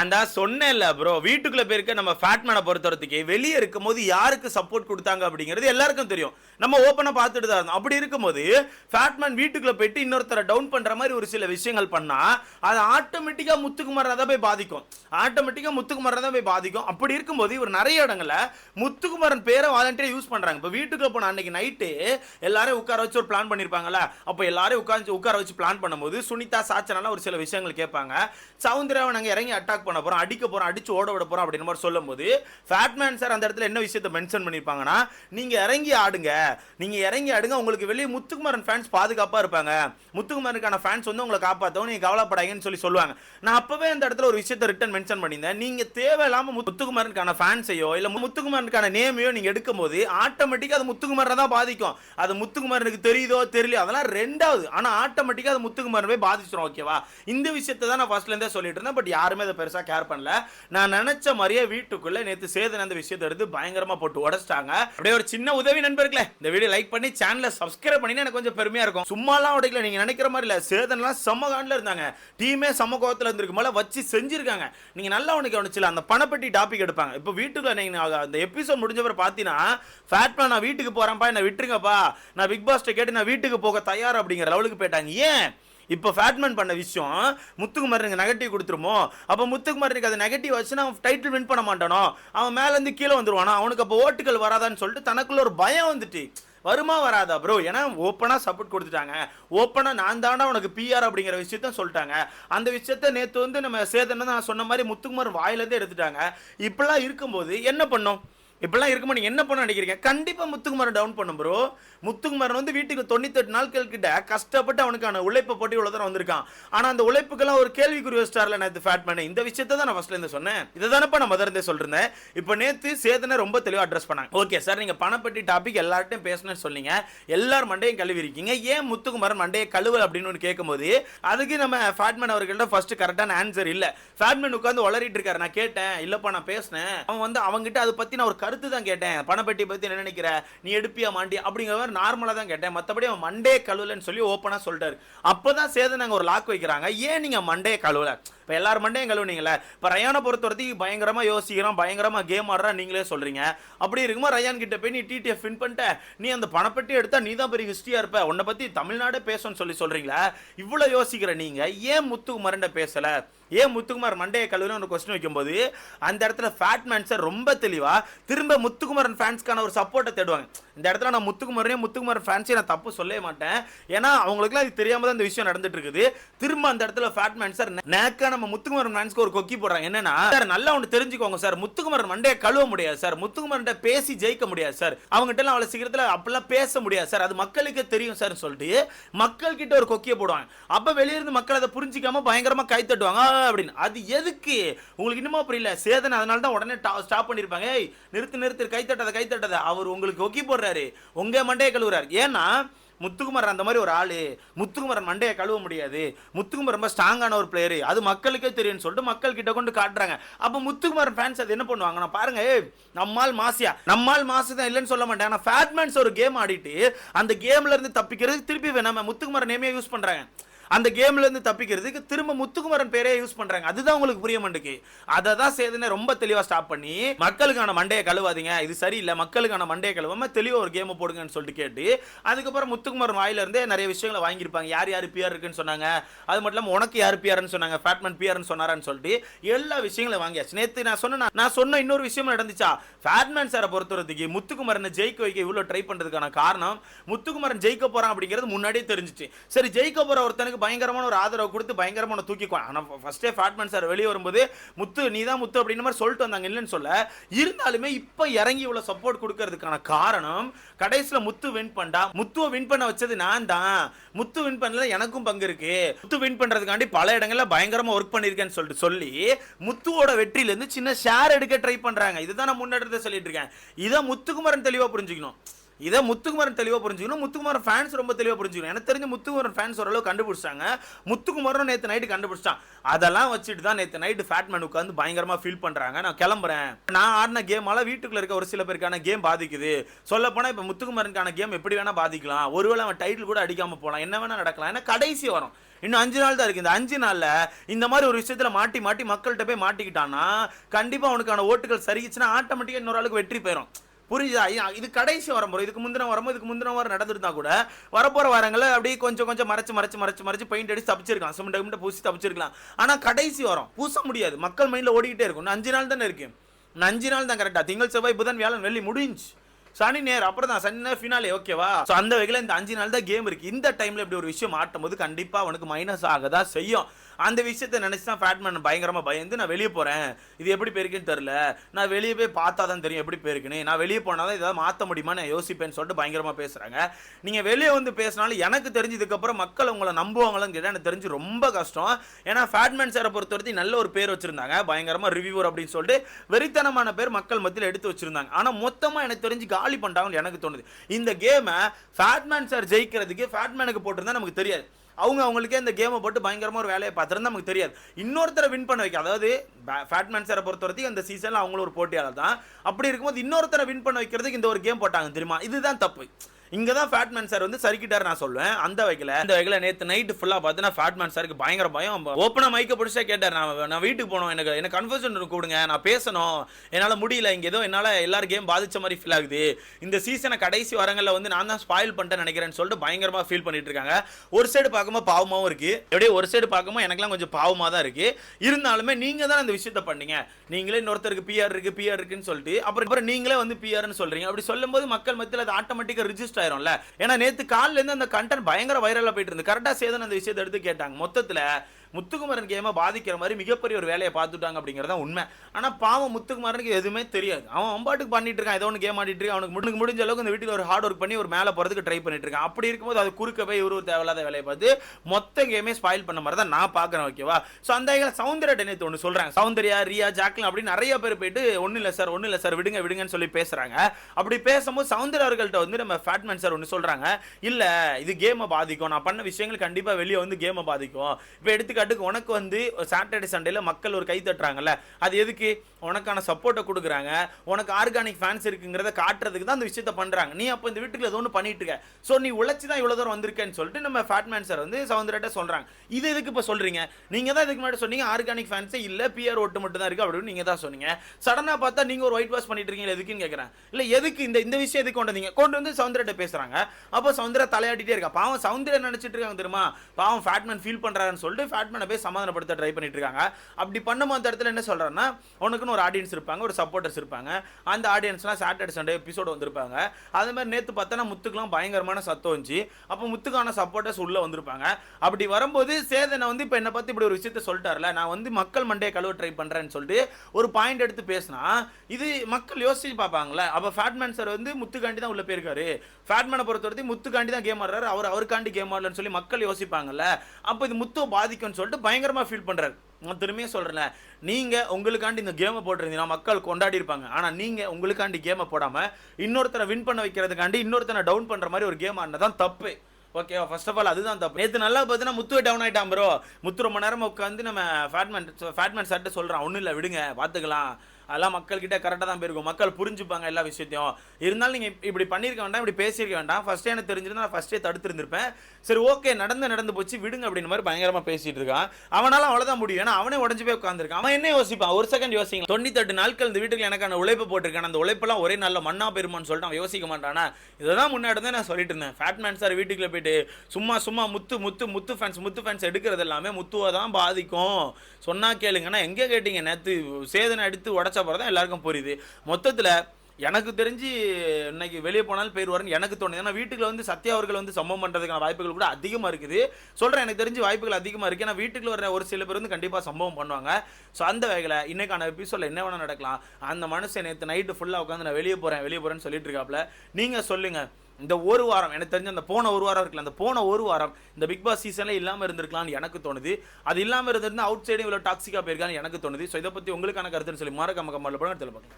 அந்த சொன்னேன்ல ப்ரோ வீட்டுக்குள்ள போயிருக்க நம்ம ஃபேட்மேனை பொறுத்தவரைக்கு வெளியே இருக்கும்போது யாருக்கு சப்போர்ட் கொடுத்தாங்க அப்படிங்கிறது எல்லாருக்கும் தெரியும். நம்ம ஓப்பனாக பார்த்துட்டு தான் இருந்தோம். அப்படி இருக்கும்போது ஃபேட்மேன் வீட்டுக்குள்ள போயிட்டு இன்னொருத்தரை டவுன் பண்ணுற மாதிரி ஒரு சில விஷயங்கள் பண்ணால் அது ஆட்டோமேட்டிக்காக முத்துக்குமாரை தான் போய் பாதிக்கும். ஆட்டோமேட்டிக்காக முத்துக்குமாரை தான் போய் பாதிக்கும். அப்படி இருக்கும்போது இவர் நிறைய இடங்களில் முத்துக்குமாரன் பேரை வாலண்டியாக யூஸ் பண்ணுறாங்க இப்போ வீட்டுக்குள்ள போன அன்னைக்கு நைட்டு எல்லாரையும் உட்கார வச்சு ஒரு பிளான் பண்ணியிருப்பாங்களா அப்போ எல்லாரையும் உட்காந்து உட்கார வச்சு பிளான் பண்ணும்போது சுனிதா சாச்சனால ஒரு சில விஷயங்கள் கேட்பாங்க. சவுந்தராவை நாங்கள் இறங்கி அட்டாக் பண்ண போறோம் அடிக்க போறோம் அடிச்சு ஓட விட போறோம் அப்படின்னு மாதிரி சொல்லும்போது ஃபேட்மேன் சார் அந்த இடத்துல என்ன விஷயத்தை மென்ஷன் பண்ணியிருப்பாங்கன்னா நீங்க இறங்கி ஆடுங்க. நீங்க இறங்கி ஆடுங்க உங்களுக்கு வெளியே முத்துக்குமாரன் ஃபேன்ஸ் பாதுகாப்பா இருப்பாங்க. முத்துக்குமாரனுக்கான ஃபேன்ஸ் வந்து உங்களை காப்பாற்றவும் நீங்க கவலைப்படாங்கன்னு சொல்லி சொல்லுவாங்க. நான் அப்பவே அந்த இடத்துல ஒரு விஷயத்தை ரிட்டன் மென்ஷன் பண்ணியிருந்தேன். நீங்க தேவையில்லாம முத்துக்குமாரனுக்கான ஃபேன்ஸையோ இல்ல முத்துக்குமாரனுக்கான நேமையோ நீங்க எடுக்கும்போது ஆட்டோமேட்டிக்கா அது முத்துக்குமாரனை தான் பாதிக்கும். அது முத்துக்குமாரனுக்கு தெரியுதோ தெரியலையோ அதெல்லாம் ரெண்டாவது. ஆனா ஆட்டோமேட்டிக்கா அது முத்துக்குமாரன் போய் பாதிச்சிடும் ஓகேவா இந்த விஷயத்தை தான் நான் ஃபர்ஸ்ட்ல இருந்தே சொல்லிட்டு இருந்தேன் பட் யாருமே அதை பெருசாக கேர் பண்ணல. நான் நினைச்ச மாதிரியே வீட்டுக்குள்ள நேற்று சேதன் அந்த விஷயத்தை எடுத்து பயங்கரமா போட்டு உடைச்சிட்டாங்க. அப்படியே ஒரு சின்ன உதவி நண்பர்களே இந்த வீடியோ லைக் பண்ணி சேனலை சப்ஸ்கிரைப் பண்ணி எனக்கு கொஞ்சம் பெருமையா இருக்கும். சும்மாலாம் உடைக்கல நீங்க நினைக்கிற மாதிரி இல்ல. சேதன்லாம் செம்ம காண்டில் இருந்தாங்க. டீமே செம்ம கோவத்தில் இருந்திருக்கு போல வச்சு செஞ்சிருக்காங்க. நீங்க நல்லா உனக்கு கவனிச்சல அந்த பணப்பட்டி டாபிக் எடுப்பாங்க. இப்போ வீட்டுக்குள்ள நீங்க அந்த எபிசோட் முடிஞ்சவரை பார்த்தீங்கன்னா ஃபேட் நான் வீட்டுக்கு போறேன்ப்பா. என்ன விட்டுருங்கப்பா. நான் பிக் பாஸ்ட்டை கேட்டு நான் வீட்டுக்கு போக தயார் அப்படிங்கிற லெவலுக்கு போயிட்டாங்க. ஏன்? இப்போ ஃபேட்மேன் பண்ண விஷயம் முத்துக்குமாரனுக்கு நெகட்டிவ் கொடுத்துருமோ? அப்போ முத்துக்குமாரனுக்கு அது நெகட்டிவ் வச்சுன்னா அவன் டைட்டில் வின் பண்ண மாட்டானோ? அவன் மேலேருந்து கீழே வந்துருவானா? அவனுக்கு அப்போ ஓட்டுகள் வராதான்னு சொல்லிட்டு தனக்குள்ள ஒரு பயம் வந்துட்டு. வருமா வராதா ப்ரோ ஏன்னா ஓப்பனாக சப்போர்ட் கொடுத்துட்டாங்க. ஓப்பனாக நான் தாண்டா உனக்கு பிஆர் அப்படிங்கிற விஷயத்த சொல்லிட்டாங்க. அந்த விஷயத்த நேற்று வந்து நம்ம சேதன் நான் சொன்ன மாதிரி முத்துக்குமார் வாயிலேருந்து எடுத்துட்டாங்க. இப்படிலாம் இருக்கும்போது என்ன பண்ணோம்? இப்படிலாம் இருக்குமா நீங்க என்ன பண்ண நினைக்கிறீங்க? கண்டிப்பா முத்துக்குமாரன் டவுன் பண்ணும் ப்ரோ முத்துக்குமாரன் வந்து வீட்டுக்கு தொண்ணூத்தெட்டு நாட்கள் கிட்ட கஷ்டப்பட்டு அவனுக்கான உழைப்பை போட்டு இவ்வளவு தூரம் வந்திருக்கான். ஆனா அந்த உழைப்புக்கெல்லாம் ஒரு கேள்விக்குரிய ஸ்டார்ல நேற்று ஃபேட் பண்ணேன் இந்த விஷயத்தை தான் நான் ஃபர்ஸ்ட்ல இருந்து சொன்னேன். இதை தானப்பா நான் முதல்ல சொல்லிருந்தேன். சொல்றேன் இப்போ நேத்து சேதனை ரொம்ப தெளிவா அட்ரஸ் பண்ணாங்க. ஓகே சார் நீங்க பணப்பட்டி டாபிக் எல்லார்ட்டையும் பேசணும்னு சொன்னீங்க. எல்லார் மண்டையும் கழுவி இருக்கீங்க ஏன் முத்துக்குமாரன் மண்டையை கழுவல் அப்படின்னு ஒன்று கேட்கும்போது அதுக்கு நம்ம ஃபேட்மேன் அவர்கள்ட்ட ஃபர்ஸ்ட் கரெக்டான ஆன்சர் இல்ல. ஃபேட்மேன் உட்காந்து வளரிட்டு இருக்காரு. நான் கேட்டேன் இல்லப்பா நான் பேசினேன். அவன் வந்து அவங்ககிட்ட அதை பத்தி நான் ஒரு கருத்து தான் கேட்டேன். பணப்பட்டியை பற்றி என்ன நினைக்கிற? நீ எடுப்பியா மாண்டி? அப்படிங்கிற மாதிரி நார்மலாக தான் கேட்டேன். மற்றபடி அவன் மண்டே கழுவலன்னு சொல்லி ஓப்பனாக சொல்லிட்டாரு. அப்பதான் சேதன் நாங்கள் ஒரு லாக் வைக்கிறாங்க. ஏன் நீங்கள் மண்டே கழுவலை? இப்போ எல்லாரும் மண்டையும் கழுவுனீங்களே இப்போ ரயானை பொறுத்த வரைக்கும் பயங்கரமாக யோசிக்கிறான் பயங்கரமாக கேம் ஆடுறா நீங்களே சொல்கிறீங்க அப்படி இருக்கும்போது ரயான் கிட்ட போய் நீ டிடிஎஃப் வின் பண்ணிட்ட. நீ அந்த பணப்பட்டி எடுத்தால் நீ தான் பெரிய ஹிஸ்டரியா இருப்ப. உன்னை பற்றி தமிழ்நாடே பேசணும்னு சொல்லி சொல்கிறீங்களா இவ்வளோ யோசிக்கிற நீங்கள் ஏன் முத்துக்குமரண்ட பேசலை? ஏன் முத்துக்குமார் மண்டையை கழுவுன்னு ஒரு கொஸ்டின் வைக்கும்போது அந்த இடத்துல ஃபேட் மேன்ஸை ரொம்ப தெளிவாக திரும்ப முத்துக்குமரன் ஃபேன்ஸ்க்கான ஒரு சப்போர்ட்டை தேடுவாங்க. இந்த இடத்துல நான் முத்துக்குமரனையும் முத்துக்குமரன் ஃபேன்ஸையும் நான் தப்பு சொல்லவே மாட்டேன். ஏன்னா அவங்களுக்குலாம் அது தெரியாமல் தான் இந்த விஷயம் நடந்துட்டு இருக்குது. திரும்ப அந்த இடத்துல ஃபேட் மேன் சார் நம்ம முத்துக்குமரன் ஃபேன்ஸ்க்கு ஒரு கொக்கி போடுறாங்க என்னன்னா சார் நல்லா ஒன்று தெரிஞ்சுக்கோங்க சார். முத்துக்குமரன் மண்டையை கழுவ முடியாது சார். முத்துக்குமரன் பேசி ஜெயிக்க முடியாது சார். அவங்ககிட்ட எல்லாம் அவ்வளோ சீக்கிரத்தில் அப்படிலாம் பேச முடியாது சார். அது மக்களுக்கே தெரியும் சார் சொல்லிட்டு மக்கள் கிட்ட ஒரு கொக்கியை போடுவாங்க. அப்போ வெளியிருந்து மக்கள் அதை புரிஞ்சிக்காம பயங்கரமாக கை தட்டுவாங்க அப்படின்னு. அது எதுக்கு? உங்களுக்கு இன்னுமா புரியல. சேதனை அதனால தான் உடனே ஸ்டாப் பண்ணியிருப்பாங்க ஏய் நிறுத்து நிறுத்து கை தட்டாத கை தட்டாத. அவர் உங்களுக்கு கொக்கி போடுறாரு. உங்க மண்டையை கழுவுறாரு. ஏன்னா முத்துக்குமரன் அந்த மாதிரி ஒரு ஆளு. முத்துக்குமரன் மண்டையை கழுவ முடியாது. முத்துக்குமரன் ரொம்ப ஸ்ட்ராங்கான ஒரு பிளேயர் அது மக்களுக்கே தெரியும்னு சொல்லிட்டு மக்கள் கிட்ட கொண்டு காட்டுறாங்க. அப்போ முத்துக்குமரன் ஃபேன்ஸ் அது என்ன பண்ணுவாங்க நான் பாருங்க ஏய், நம்மால் மாசியா. நம்மால் மாசு தான் இல்லைன்னு சொல்ல மாட்டேன். ஆனால் ஃபேட்மேன்ஸ் ஒரு கேம் ஆடிட்டு அந்த கேம்ல இருந்து தப்பிக்கிறது திருப்பி நம்ம முத்துக்குமரன் நேமே யூஸ் பண்ணுறாங்க அந்த கேம்லேருந்து தப்பிக்கிறதுக்கு திரும்ப முத்துக்குமரன் பேரே யூஸ் பண்ணுறாங்க அதுதான் உங்களுக்கு புரிய மாட்டேங்குது. அதை தான் சேதுனே ரொம்ப தெளிவாக ஸ்டாப் பண்ணி மக்களுக்கான மண்டையை கழுவாதீங்க இது சரியில்லை மக்களுக்கான மண்டையை கழுவாம தெளிவாக ஒரு கேமை போடுங்கன்னு சொல்லிட்டு கேட்டு அதுக்கப்புறம் முத்துக்குமரன் வாயிலிருந்தே நிறைய விஷயங்களை வாங்கியிருப்பாங்க. யார் யார் பிஆர் இருக்குன்னு சொன்னாங்க. அது மட்டும் இல்லாமல் உனக்கு யார் பிஆர்னு சொன்னாங்க. ஃபேட்மேன் பிஆர்னு சொன்னாரான்னு சொல்லிட்டு எல்லா விஷயங்களும் வாங்கியாச்சு. நேற்று நான் சொன்ன நான் சொன்ன இன்னொரு விஷயம் நடந்துச்சா? ஃபேட்மேன் சாரை பொறுத்தவரத்துக்கு முத்துக்குமரனை ஜெயிக்க வைக்க இவ்வளோ ட்ரை பண்ணுறதுக்கான காரணம் முத்துக்குமரன் ஜெயிக்க போகிறான் அப்படிங்கிறது முன்னாடியே தெரிஞ்சுச்சு. சரி ஜெயிக்க போகிற ஒருத்தனுக்கு பயங்கரமான ஒரு ஆதரவு கொடுத்து பயங்கரமான தூக்கிக்குவான் ஆனா ஃபஸ்ட்டே ஃபேட்மேன் சார் வெளியே வரும்போது முத்து நீ தான் முத்து அப்படின்ற மாதிரி சொல்லிட்டு வந்தாங்க. இல்லைன்னு சொல்ல. இருந்தாலுமே இப்போ இறங்கி இவ்வளோ சப்போர்ட் கொடுக்கறதுக்கான காரணம் கடைசியில் முத்து வின் பண்ணா முத்துவை வின் பண்ண வச்சது நான் தான். முத்து வின் பண்ணல எனக்கும் பங்கு இருக்கு. முத்து வின் பண்ணுறதுக்காண்டி பல இடங்களில் பயங்கரமாக ஒர்க் பண்ணியிருக்கேன்னு சொல்லிட்டு சொல்லி முத்துவோட வெற்றியிலேருந்து சின்ன ஷேர் எடுக்க ட்ரை பண்ணுறாங்க இதுதான் நான் முன்னெடுத்து சொல்லிட்டு இருக்கேன். இதை முத்துக்குமரன் தெளிவாக புரிஞ்சுக்கணும். இதை முத்துக்குமாரன் தெளிவாக புரிஞ்சுக்கணும். முத்துக்குமாரன் ஃபேன்ஸ் ரொம்ப தெளிவாக புரிஞ்சுக்கணும். எனக்கு தெரிஞ்சு முத்துக்குமாரன் ஃபேன்ஸ் ஓரளவு கண்டுபிடிச்சாங்க முத்துக்குமாரன் நேற்று நைட்டு கண்டுபிடிச்சான் அதெல்லாம் வச்சுட்டு தான் நேற்று நைட்டு ஃபேட்மேன் உட்காந்து பயங்கரமாக ஃபீல் பண்ணுறாங்க நான் கிளம்புறேன். நான் ஆடின கேமால் வீட்டுக்குள்ள இருக்க ஒரு சில பேருக்கான கேம் பாதிக்குது. சொல்லப்போனால் இப்போ முத்துக்குமாரனுக்கான கேம் எப்படி வேணால் பாதிக்கலாம். ஒருவேளை அவன் டைட்டில் கூட அடிக்காமல் போகலாம் என்ன வேணால் நடக்கலாம். ஏன்னா கடைசி வரும். இன்னும் அஞ்சு நாள் தான் இருக்குது இந்த அஞ்சு நாளில் இந்த மாதிரி ஒரு விஷயத்தில் மாட்டி மாட்டி மக்கள்கிட்ட போய் மாட்டிக்கிட்டான்னா கண்டிப்பாக அவனுக்கான ஓட்டுகள் சரிச்சுன்னா ஆட்டோமேட்டிக்காக இன்னொரு ஆளுக்கு வெற்றி போயிடும் புரியுதா? இது- கடைசி வரும்போது இதுக்கு முந்தின வரும்போது இதுக்கு முந்தின வாரம் நடந்திருந்தா கூட வரப்போற வாரங்களை அப்படியே கொஞ்சம் கொஞ்சம் மறைச்சு மறைச்சு மறைச்சு மறைச்சு பெயிண்ட் அடிச்சு தப்பிச்சிருக்கலாம். சிமெண்ட் கிமெண்ட் பூசி தப்பிச்சிருக்கலாம். ஆனால் கடைசி வரம் பூச முடியாது. மக்கள் மைண்டில் ஓடிக்கிட்டே இருக்கும். அஞ்சு நாள் தானே இருக்கு அஞ்சு நாள் தான் கரெக்டாக திங்கள் செவ்வாய் புதன் வியாழன் வெள்ளி முடிஞ்சு. சனி நேர் அப்புறம் தான். சனி நேர் ஃபினாலே ஓகேவா ஸோ அந்த வகையில் இந்த அஞ்சு நாள் தான் கேம் இருக்குது இந்த டைமில் இப்படி ஒரு விஷயம் ஆட்டும் போது கண்டிப்பாக அவனுக்கு மைனஸ் ஆக தான் செய்யும். அந்த விஷயத்தை நினைச்சு தான் ஃபேட்மேன் பயங்கரமாக பயந்து நான் வெளியே போகிறேன் இது எப்படி போயிருக்குன்னு தெரில நான் வெளியே போய் பார்த்தா தான் தெரியும் எப்படி போயிருக்குன்னு. நான் வெளியே போனால் தான் ஏதாவது மாற்ற முடியுமா நான் யோசிப்பேன்னு சொல்லிட்டு பயங்கரமாக பேசுகிறாங்க நீங்கள் வெளியே வந்து பேசினாலும் எனக்கு தெரிஞ்சதுக்கப்புறம் மக்கள் உங்களை நம்புவாங்களான்னு கேட்டால் எனக்கு தெரிஞ்சு ரொம்ப கஷ்டம். ஏன்னா ஃபேட்மேன் சாரை பொறுத்த வரைக்கும் நல்ல ஒரு பேர் வச்சுருந்தாங்க. பயங்கரமாக ரிவ்யூவர் அப்படின்னு சொல்லிட்டு வெறித்தனமான பேர் மக்கள் மத்தியில் எடுத்து வச்சிருந்தாங்க. ஆனால் மொத்தமாக எனக்கு தெரிஞ்சு காலி பண்ணிட்டாங்கன்னு எனக்கு தோணுது. இந்த கேமை ஃபேட்மேன் சார் ஜெயிக்கிறதுக்கு ஃபேட்மேனுக்கு போட்டிருந்தா நமக்கு தெரியாது. அவங்க அவங்களுக்கே இந்த கேமை போட்டு பயங்கரமாக ஒரு வேலையை பார்த்துருந்தா நமக்கு தெரியாது. இன்னொருத்தரை வின் பண்ண வைக்க அதாவது ஃபேட்மேன் சாரை பொறுத்த வரைக்கும் இந்த சீசனில் அவங்களும் ஒரு போட்டியாளர் தான். அப்படி இருக்கும்போது இன்னொருத்தரை வின் பண்ண வைக்கிறதுக்கு இந்த ஒரு கேம் போட்டாங்க தெரியுமா? இதுதான் தப்பு. இங்கே தான் ஃபேட்மேன் சார் வந்து சரிக்கிட்டார் நான் சொல்லுவேன் அந்த வகையில் அந்த வகையில் நேற்று நைட்டு ஃபுல்லாக பார்த்தீங்கன்னா ஃபேட்மேன் சாருக்கு பயங்கர பயம். ஓப்பனாக மைக்க பிடிச்சா கேட்டார். நான் நான் வீட்டுக்கு போனோம். எனக்கு எனக்கு கன்ஃபர்ஷன் கூடுங்க. நான் பேசணும். என்னால் முடியல. இங்கே ஏதோ என்னால் எல்லாரும் கேம் பாதித்த மாதிரி ஃபீல் ஆகுது. இந்த சீசனை கடைசி வரங்களில் வந்து நான் தான் ஸ்பாயில் பண்ணிட்டேன் நினைக்கிறேன்னு சொல்லிட்டு பயங்கரமாக ஃபீல் பண்ணிட்டு இருக்காங்க. ஒரு சைடு பார்க்கும்போது பாவமாகவும் இருக்குது எப்படியே ஒரு சைடு பார்க்கும்போது எனக்குலாம் கொஞ்சம் பாவமாக தான் இருக்குது இருந்தாலுமே நீங்கள் தான் அந்த விஷயத்தை பண்ணீங்க. நீங்களே இன்னொருத்தருக்கு பிஆர் இருக்குது பிஆர் இருக்குன்னு சொல்லிட்டு அப்புறம் அப்புறம் நீங்களே வந்து பிஆர்னு சொல்கிறீங்க அப்படி சொல்லும்போது மக்கள் மத்தியில் அது ஆட்டோமேட்டிக்காக ரிஜிஸ்டர் ஆயிரும்ல ஏன்னா நேத்து காலிலேருந்து இருந்து அந்த கண்டென்ட் பயங்கர வைரலாக போயிட்டு இருந்து கரெக்டா சேதன் அந்த விஷயத்தை எடுத்து கேட்டாங்க. மொத்தத்தில் முத்துக்குமரன் கேமை பாதிக்கிற மாதிரி மிகப்பெரிய ஒரு வேலையை பார்த்துட்டாங்க அப்படிங்கிறது தான் உண்மை. ஆனால் பாவம் முத்துக்குமரனுக்கு எதுவுமே தெரியாது. அவன் அம்பாட்டுக்கு பண்ணிட்டு இருக்கான். ஏதோ ஒன்று கேம் ஆடிட்டு இருக்கான். அவனுக்கு முடிஞ்ச முடிஞ்ச அளவுக்கு இந்த வீட்டில் ஒரு ஹார்ட் ஒர்க் பண்ணி ஒரு மேலே போகிறதுக்கு ட்ரை பண்ணிட்டு இருக்கான். அப்படி இருக்கும்போது அது குறுக்க போய் இவரு தேவையில்லாத வேலையை பார்த்து மொத்த கேமே ஸ்பாயில் பண்ண மாதிரி தான் நான் பார்க்குறேன் ஓகேவா ஸோ அந்த வகையில் சௌந்தர்யா நேற்று ஒன்று சொல்கிறாங்க சௌந்தர்யா ரியா ஜாக்லின் அப்படின்னு நிறைய பேர் போயிட்டு ஒன்றும் இல்லை சார் ஒன்றும் இல்லை சார் விடுங்க விடுங்கன்னு சொல்லி பேசுகிறாங்க அப்படி பேசும்போது சௌந்தர்யா அவர்கள்ட்ட வந்து நம்ம ஃபேட்மேன் சார் ஒன்று சொல்கிறாங்க இல்லை இது கேமை பாதிக்கும். நான் பண்ண விஷயங்கள் கண்டிப்பாக வெளியே வந்து கேமை பாதிக்கும். இப்போ எடுத்துக்காட்டுக்கு உனக்கு வந்து சாட்டர்டே சண்டேல மக்கள் ஒரு கை தட்டுறாங்கல்ல. அது எதுக்கு? உனக்கான சப்போர்ட்டை கொடுக்குறாங்க. உனக்கு ஆர்கானிக் ஃபேன்ஸ் இருக்குங்கிறத காட்டுறதுக்கு தான் அந்த விஷயத்த பண்றாங்க. நீ அப்போ இந்த வீட்டுக்கு ஏதோ ஒன்று பண்ணிட்டு இருக்க. ஸோ நீ உழைச்சி தான் இவ்வளோ தூரம் வந்திருக்கேன்னு சொல்லிட்டு நம்ம ஃபேட்மேன் சார் வந்து சவுந்தரட்ட சொல்றாங்க. இது எதுக்கு இப்போ சொல்றீங்க? நீங்க தான் இதுக்கு முன்னாடி சொன்னீங்க ஆர்கானிக் ஃபேன்ஸே இல்லை பிஆர் ஓட்டு மட்டும் தான் இருக்கு அப்படின்னு நீங்க தான் சொன்னீங்க. சடனா பார்த்தா நீங்க ஒரு ஒயிட் வாஷ் பண்ணிட்டு இருக்கீங்க எதுக்குன்னு கேட்குறேன் இல்லை எதுக்கு இந்த இந்த விஷயம் எதுக்கு கொண்டு வந்தீங்க? கொண்டு வந்து சவுந்தரட்ட பேசுறாங்க. அப்போ சவுந்தர தலையாட்டிட்டே இருக்கா. பாவம் சவுந்தர நினைச்சிட்டு இருக்காங்க தெரியுமா? பாவம் ஃபேட்மேன் ஃபீல் பண்ணுறாருன்னு சொல்லிட்டு பேட்மேனை போய் சமாதானப்படுத்த ட்ரை பண்ணிட்டு இருக்காங்க அப்படி பண்ணும்போது அந்த இடத்துல என்ன சொல்கிறேன்னா உனக்குன்னு ஒரு ஆடியன்ஸ் இருப்பாங்க ஒரு சப்போர்ட்டர்ஸ் இருப்பாங்க. அந்த ஆடியன்ஸ்லாம் சாட்டர்டே சண்டே எபிசோடு வந்திருப்பாங்க. அது மாதிரி நேற்று பார்த்தோன்னா முத்துக்குலாம் பயங்கரமான சத்தம் வந்துச்சு. அப்போ முத்துக்கான சப்போர்ட்டர்ஸ் உள்ள வந்திருப்பாங்க. அப்படி வரும்போது சேதனை வந்து இப்போ என்னை பற்றி இப்படி ஒரு விஷயத்த சொல்லிட்டார்ல நான் வந்து மக்கள் மண்டையை கழுவ ட்ரை பண்ணுறேன்னு சொல்லிட்டு ஒரு பாயிண்ட் எடுத்து பேசினா இது மக்கள் யோசிச்சு பார்ப்பாங்களே அப்போ ஃபேட்மேன் சார் வந்து முத்துக்காண்டி தான் உள்ள போயிருக்காரு. ஃபேட்மேனை பொறுத்த வரைக்கும் முத்துக்காண்டி தான் கேம் ஆடுறாரு. அவர் அவருக்காண்டி கேம் ஆடலன்னு சொல்லி மக்கள் யோசிப்பாங்கல்ல. அப்போ இது முத்துவை பாதிக்கும்னு சொல்லிட்டு பயங்கரமாக ஃபீல் பண்ணுறாரு நான் திரும்பியும் சொல்கிறேன் நீங்கள் உங்களுக்காண்டி இந்த கேமை போட்டிருந்தீங்கன்னா மக்கள் கொண்டாடி இருப்பாங்க. ஆனால் நீங்கள் உங்களுக்காண்டி கேமை போடாமல் இன்னொருத்தனை வின் பண்ண வைக்கிறதுக்காண்டி இன்னொருத்தனை டவுன் பண்ணுற மாதிரி ஒரு கேம் ஆடினதான் தப்பு. ஓகேவா ஃபர்ஸ்ட் ஆஃப் ஆல் அதுதான் தப்பு. நேற்று நல்லா பார்த்தீங்கன்னா முத்துவை டவுன் ஆகிட்டான் ப்ரோ முத்து ரொம்ப நேரம் உட்காந்து நம்ம ஃபேட்மேன் ஃபேட்மேன் சார்ட்டு சொல்கிறான் ஒன்றும் இல்லை விடுங்க பார்த்துக்கலாம் அதெல்லாம் மக்கள்கிட்ட கரெக்டாக தான் போயிருக்கும். மக்கள் புரிஞ்சுப்பாங்க எல்லா விஷயத்தையும். இருந்தாலும் நீங்கள் இப்படி பண்ணியிருக்க வேண்டாம் இப்படி பேசியிருக்க வேண்டாம். ஃபஸ்ட்டே எனக்கு தெரிஞ்சிருந்தா நான் ஃபஸ்ட்டே தடுத்திருந்திருப்பேன். சரி ஓகே நடந்து நடந்து போச்சு விடுங்க அப்படின்னு மாதிரி பயங்கரமாக பேசிட்டு இருக்கான். அவனால அவ்வளோதான் முடியும். ஏன்னா அவனே உடஞ்சு போய் உட்காந்துருக்கான் அவன் என்ன யோசிப்பான்? ஒரு செகண்ட் யோசிக்கலாம் தொண்ணூத்தெட்டு நாட்கள் இந்த வீட்டுக்கு எனக்கான உழைப்பு போட்டிருக்கான். அந்த உழைப்பெல்லாம் ஒரே நல்ல மண்ணா பெருமான்னு சொல்லிட்டு அவன் யோசிக்க மாட்டானா? இதெல்லாம் முன்னாடி தான் நான் சொல்லிட்டு இருந்தேன். ஃபேட்மேன் சார் வீட்டுக்குள்ளே போயிட்டு சும்மா சும்மா முத்து முத்து முத்து ஃபேன்ஸ் முத்து ஃபேன்ஸ் எடுக்கிறது எல்லாமே முத்துவை தான் பாதிக்கும். சொன்னா கேளுங்கன்னா எங்கே கேட்டீங்க? நேற்று சேதனை எடுத்து உடச்ச பிறகு எல்லாருக்கும் புரியுது. மொத்தத்தில் எனக்கு தெரிஞ்சு இன்னைக்கு வெளியே போனாலும் பேர் வரும்னு எனக்கு தோணுது. ஏன்னா வீட்டுக்குள்ள வந்து சத்யா அவர்கள் வந்து சம்பவம் பண்ணுறதுக்கான வாய்ப்புகள் கூட அதிகமாக இருக்குது. சொல்கிறேன் எனக்கு தெரிஞ்சு வாய்ப்புகள் அதிகமாக இருக்குது ஏன்னா வீட்டுக்குள்ள வர ஒரு சில பேர் வந்து கண்டிப்பாக சம்பவம் பண்ணுவாங்க. ஸோ அந்த வகையில் இன்னைக்கான எபிசோடில் என்ன வேணால் நடக்கலாம். அந்த மனுஷன் நேற்று நைட்டு ஃபுல்லாக உட்காந்து நான் வெளியே போகிறேன் வெளியே போகிறேன்னு சொல்லிட்டு இருக்காப்புல. நீங்கள் சொல்லுங்கள் இந்த ஒரு வாரம் எனக்கு தெரிஞ்ச அந்த போன ஒரு வாரம் இருக்குல்ல அந்த போன ஒரு வாரம் இந்த பிக் பாஸ் சீசன்ல இல்லாமல் இருந்திருக்கலாம்னு எனக்கு தோணுது. அது இல்லாமல் இருந்திருந்தா அவுட் சைடு இவ்வளோ டாக்ஸிக்காக போயிருக்கான்னு எனக்கு தோணுது. ஸோ இதை பற்றி உங்களுக்கான கருத்துன்னு சொல்லி மறக்காம கம்மல படம் எடுத்து பார்க்கலாம்.